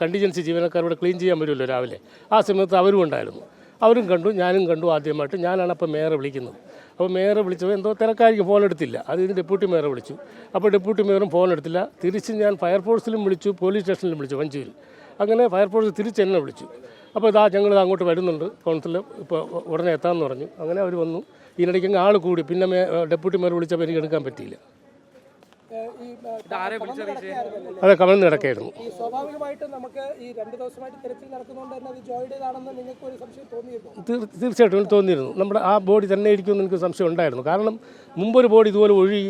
Contingency ജീവനക്കാരോട് clean ചെയ്യാൻ വരുമല്ലോ രാവിലെ. ആ സമയത്ത് അവരും ഉണ്ടായിരുന്നു. അവരും കണ്ടു ഞാനും കണ്ടു ആദ്യമായിട്ട്. ഞാനാണ് അപ്പോൾ മേയറെ വിളിക്കുന്നത്. അപ്പോൾ മേയറെ വിളിച്ചപ്പോൾ എന്തോ തിരക്കായിരിക്കും ഫോൺ എടുത്തില്ല. അത് ഇത് ഡെപ്യൂട്ടി മേയറെ വിളിച്ചു. അപ്പോൾ ഡെപ്യൂട്ടി മേയറും ഫോൺ എടുത്തില്ല. തിരിച്ച് ഞാൻ ഫയർഫോഴ്സിലും വിളിച്ചു പോലീസ് സ്റ്റേഷനിലും വിളിച്ചു വഞ്ചൂരിൽ അങ്ങനെ ഫയർഫോഴ്സ് തിരിച്ച് എന്നെ വിളിച്ചു. അപ്പോൾ ഇതാ ഞങ്ങൾ അങ്ങോട്ട് വരുന്നുണ്ട് കൗൺസിൽ ഇപ്പോൾ ഉടനെ എത്താമെന്ന് പറഞ്ഞു. അങ്ങനെ അവർ വന്നു. ഇതിനിടയ്ക്ക് ആൾ കൂടി. പിന്നെ ഡെപ്യൂട്ടി മേയർ വിളിച്ചപ്പോൾ എനിക്ക് എടുക്കാൻ പറ്റിയില്ല. ഈ. അതെ കമഴ്ന്ന് കിടക്കായിരുന്നു ഈ സ്വാഭാവികമായിട്ടും നമുക്ക് ഈ രണ്ട് ദിവസമായിട്ട് തിരച്ചിൽ നടക്കുന്നതുകൊണ്ട് തന്നെ അത് ജോയിയുടേതാണെന്ന് നിങ്ങൾക്ക് ഒരു സംശയം തോന്നിയിരുന്നു തീർച്ചയായിട്ടും എനിക്ക് തോന്നിയിരുന്നു. നമ്മുടെ ആ ബോഡി തന്നെ ഇരിക്കുമെന്ന് എനിക്ക് സംശയം ഉണ്ടായിരുന്നു. കാരണം മുമ്പൊരു ബോഡി ഇതുപോലെ ഒഴുകി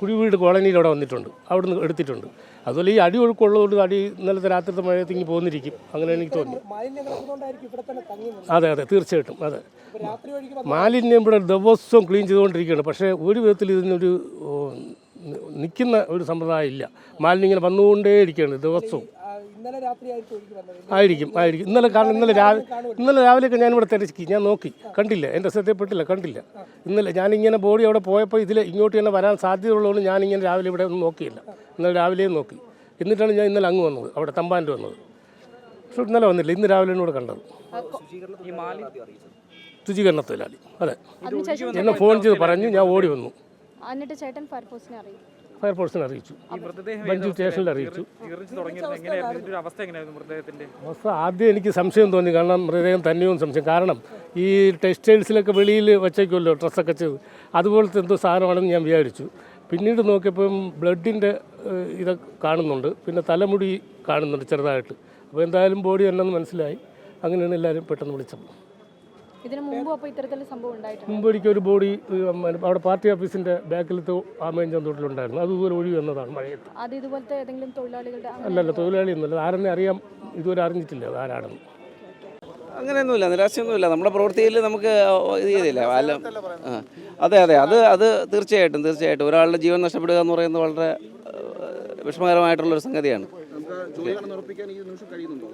കുഴിവീട് കോളനിയിൽ അവിടെ വന്നിട്ടുണ്ട്. അവിടെ നിന്ന് എടുത്തിട്ടുണ്ട്. അതുപോലെ ഈ അടി ഒഴുക്കുള്ളതുകൊണ്ട് അടി ഇന്നലത്തെ രാത്രിത്തെ മഴ തിങ്ങി പോന്നിരിക്കും. അങ്ങനെ എനിക്ക് തോന്നി. മാലിന്യം കിടക്കുന്നതുകൊണ്ടായിരിക്കും ഇവിടെ തന്നെ തങ്ങി നിന്നത്. അതെ അതെ തീർച്ചയായിട്ടും. അതെ. മാലിന്യം ഇവിടെ ദിവസവും ക്ലീൻ ചെയ്തുകൊണ്ടിരിക്കുകയാണ്. പക്ഷേ ഒരു വിധത്തിൽ ഇതിനൊരു നിൽക്കുന്ന ഒരു സമ്പ്രദായം ഇല്ല. മാലിന്യം ഇങ്ങനെ വന്നുകൊണ്ടേ ഇരിക്കുകയാണ് ദിവസവും ആയിരിക്കും ആയിരിക്കും ആയിരിക്കും. ഇന്നലെ കാരണം ഇന്നലെ രാവിലെ ഇന്നലെ രാവിലെയൊക്കെ ഞാനിവിടെ തിരക്കി ഞാൻ നോക്കി. കണ്ടില്ല. എന്റെ ശ്രദ്ധയിൽപ്പെട്ടില്ല കണ്ടില്ല. ഇന്നലെ ഞാനിങ്ങനെ ബോഡി അവിടെ പോയപ്പോൾ ഇതിൽ ഇങ്ങോട്ട് തന്നെ വരാൻ സാധ്യതയുള്ളതുകൊണ്ട് ഞാനിങ്ങനെ രാവിലെ ഇവിടെ ഒന്നും നോക്കിയില്ല. ഇന്നലെ രാവിലെയും നോക്കി. എന്നിട്ടാണ് ഞാൻ ഇന്നലെ അങ്ങ് വന്നത്. അവിടെ തമ്പാന്റെ വന്നത്. പക്ഷെ ഇന്നലെ വന്നില്ല. ഇന്ന് രാവിലെ കൂടെ കണ്ടത്. ശുചീകരണ തൊഴിലാളി. അതെ. എന്നെ ഫോൺ ചെയ്ത് പറഞ്ഞു ഞാൻ ഓടി വന്നു. എന്നിട്ട് ചേട്ടൻ ഫയർഫോഴ്സിനെ അറിയിച്ചു. ഫയർഫോഴ്സിനെ അറിയിച്ചു. ബഞ്ചു സ്റ്റേഷനിൽ അറിയിച്ചു. അവസ്ഥ ആദ്യം എനിക്ക് സംശയം തോന്നി. കാരണം മൃതദേഹം തന്നെയും സംശയം. കാരണം ഈ ടെക്സ്റ്റൈൽസിലൊക്കെ വെളിയിൽ വെച്ചേക്കുമല്ലോ ഡ്രസ്സൊക്കെ ചെയ്ത് അതുപോലത്തെ എന്തോ സാധനമാണെന്ന് ഞാൻ വിചാരിച്ചു. പിന്നീട് നോക്കിയപ്പം ബ്ലഡിന്റെ ഇത് കാണുന്നുണ്ട്. പിന്നെ തലമുടി കാണുന്നുണ്ട് ചെറുതായിട്ട്. അപ്പോൾ എന്തായാലും ബോഡി ഉണ്ടെന്ന് മനസ്സിലായി. അങ്ങനെയാണ് എല്ലാവരും പെട്ടെന്ന് വിളിച്ചത്. ഇതിനു മുമ്പ് അപ്പോൾ ഇത്തരത്തിലുള്ള സംഭവം ഉണ്ടായിട്ടുണ്ട്. മുമ്പ് എനിക്ക് ഒരു ബോഡി അവിടെ പാർട്ടി ഓഫീസിന്റെ ബാക്കിലത്തെ ആമയഞ്ചം തൊട്ടിലുണ്ടായിരുന്നു അത് ഇതുപോലെ ഒഴിവ് എന്നതാണ് മഴയത്ത്. അത് ഇതുപോലത്തെ ഏതെങ്കിലും തൊഴിലാളികളുടെ അങ്ങനെ അല്ലല്ല തൊഴിലാളി ഒന്നുമല്ല. ആരെന്നെ അറിയാം ഇതുവരെ അറിഞ്ഞിട്ടില്ല അത് ആരാണെന്ന്. അങ്ങനെയൊന്നുമില്ല നിരാശയൊന്നുമില്ല. നമ്മുടെ പ്രവൃത്തിയിൽ നമുക്ക് ഇത് ചെയ്തില്ല. അല്ല. അതെ അതെ. അത് അത് തീർച്ചയായിട്ടും തീർച്ചയായിട്ടും. ഒരാളുടെ ജീവൻ നഷ്ടപ്പെടുക എന്ന് പറയുന്നത് വളരെ വിഷമകരമായിട്ടുള്ളൊരു സംഗതിയാണ്.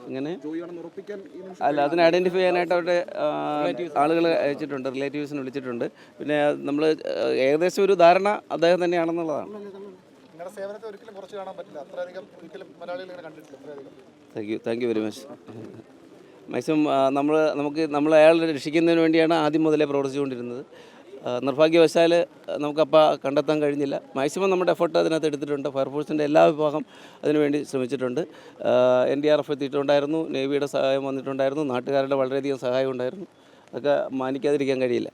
ഇങ്ങനെ അല്ല അതിനെ ഐഡന്റിഫൈ ചെയ്യാനായിട്ട് അവരുടെ ആളുകൾ അയച്ചിട്ടുണ്ട് റിലേറ്റീവ്സിനെ വിളിച്ചിട്ടുണ്ട്. പിന്നെ നമ്മൾ ഏകദേശം ഒരു ധാരണ അദ്ദേഹം തന്നെയാണെന്നുള്ളതാണ്. നിങ്ങളുടെ സേവനത്തെ ഒരിക്കലും കുറച്ച് കാണാൻ പറ്റില്ല. അത്രയധികം ഒരിക്കലും മലയാളികൾ ഇങ്ങനെ കണ്ടിട്ടില്ല അത്രയധികം. Thank you thank you very much maximum നമ്മൾ നമുക്ക് നമ്മൾ അയാളെ രക്ഷിക്കുന്നതിന് വേണ്ടിയാണ് ആദ്യം മുതലേ പ്രവർത്തിച്ചുകൊണ്ടിരുന്നത്. നിർഭാഗ്യവശാൽ നമുക്കപ്പോൾ കണ്ടെത്താൻ കഴിഞ്ഞില്ല. മാക്സിമം നമ്മുടെ എഫേർട്ട് അതിനകത്ത് എടുത്തിട്ടുണ്ട്. ഫയർഫോഴ്സിന്റെ എല്ലാ വിഭാഗം അതിനുവേണ്ടി ശ്രമിച്ചിട്ടുണ്ട്. എൻ ഡി ആർ എഫ് എത്തിയിട്ടുണ്ടായിരുന്നു. നേവിയുടെ സഹായം വന്നിട്ടുണ്ടായിരുന്നു. നാട്ടുകാരുടെ വളരെയധികം സഹായം ഉണ്ടായിരുന്നു. അതൊക്കെ മാനിക്കാതിരിക്കാൻ കഴിയില്ല.